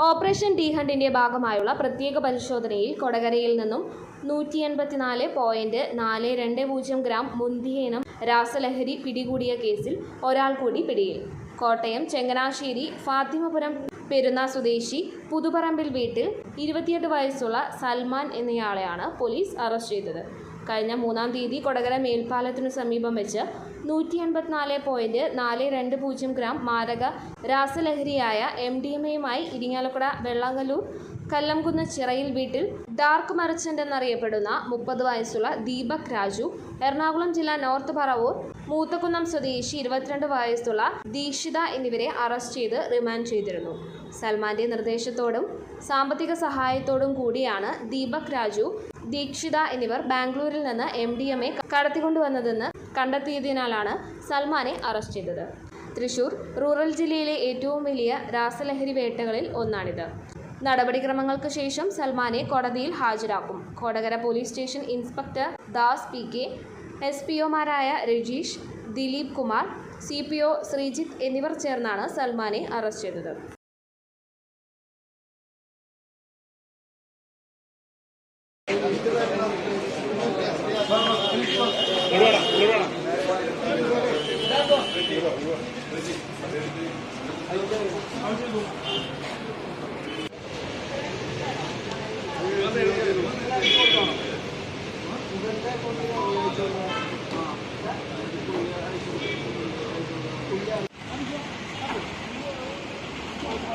Operation D ഹണ്ടിന്റെ ഭാഗമായുള്ള പ്രത്യേക പരിശോധനയിൽ കൊടകരയിൽ നിന്നും നൂറ്റി എൺപത്തിനാല് പോയിന്റ് നാല് രണ്ട് പൂജ്യം ഗ്രാം മുന്തിയേനം രാസലഹരി പിടികൂടിയ കേസിൽ ഒരാൾ കൂടി പിടിയിൽ. കോട്ടയം ചെങ്ങനാശ്ശേരി ഫാത്തിമപുരം പെരുന്ന സ്വദേശി പുതുപറമ്പിൽ വീട്ടിൽ ഇരുപത്തിയെട്ട് വയസ്സുള്ള സൽമാൻ എന്നയാളെയാണ് പോലീസ് അറസ്റ്റ് ചെയ്തത്. കഴിഞ്ഞ മൂന്നാം തീയതി കൊടകര മേൽപ്പാലത്തിനു സമീപം വെച്ച് നൂറ്റി എൺപത്തിനാല് പോയിന്റ് നാല് രണ്ട് പൂജ്യം ഗ്രാം മാരക രാസലഹരിയായ എം ഡി എം എയുമായി ഇരിങ്ങാലക്കുട വെള്ളാങ്കല്ലൂർ കല്ലംകുന്ന് ചിറയിൽ വീട്ടിൽ ഡാർക്ക് മർച്ചന്റ് എന്നറിയപ്പെടുന്ന മുപ്പത് വയസ്സുള്ള ദീപക് രാജു എറണാകുളം ജില്ല നോർത്ത് പറവൂർ മൂത്തക്കുന്നം സ്വദേശി ഇരുപത്തിരണ്ട് വയസ്സുള്ള ദീക്ഷിത എന്നിവരെ അറസ്റ്റ് ചെയ്ത് റിമാൻഡ് ചെയ്തിരുന്നു. സൽമാന്റെ നിർദ്ദേശത്തോടും സാമ്പത്തിക സഹായത്തോടും കൂടിയാണ് ദീപക് രാജു ദീക്ഷിത എന്നിവർ ബാംഗ്ലൂരിൽ നിന്ന് എം ഡി എം എ കടത്തിക്കൊണ്ടുവന്നതെന്ന് കണ്ടെത്തിയതിനാലാണ് സൽമാനെ അറസ്റ്റ് ചെയ്തത്. തൃശൂർ റൂറൽ ജില്ലയിലെ ഏറ്റവും വലിയ രാസലഹരി വേട്ടകളിൽ ഒന്നാണിത്. നടപടിക്രമങ്ങൾക്ക് ശേഷം സൽമാനെ കോടതിയിൽ ഹാജരാക്കും. Kodakara police station inspector Das P K S P ഒമാരായ Rajeesh Dileep Kumar C P O Sreejith എന്നിവർ ചേർന്നാണ് സൽമാനെ അറസ്റ്റ് ചെയ്തത്.